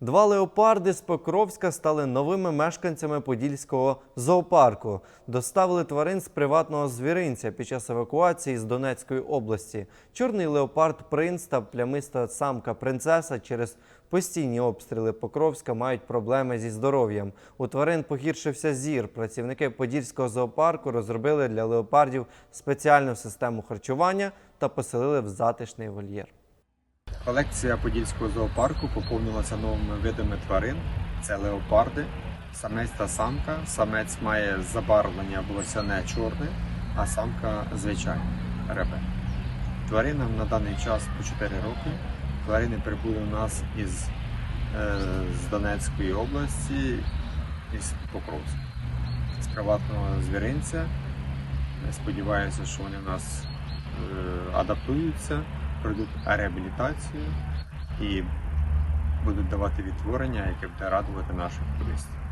Два леопарди з Покровська стали новими мешканцями Подільського зоопарку. Доставили тварин з приватного звіринця під час евакуації з Донецької області. Чорний леопард принц та плямиста самка принцеса через постійні обстріли Покровська мають проблеми зі здоров'ям. У тварин погіршився зір. Працівники Подільського зоопарку розробили для леопардів спеціальну систему харчування та поселили в затишний вольєр. Колекція Подільського зоопарку поповнилася новими видами тварин. Це леопарди, самець та самка. Самець має забарвлення волосяне чорне, а самка звичайна ребе. Тваринам на даний час по 4 роки. Тварини прибули у нас із е, з Донецької області, із Покровська, з приватного звіринця. Сподіваюся, що вони в нас е, адаптуються, пройдуть реабілітацію і будуть давати відтворення, яке буде радувати наших туристів.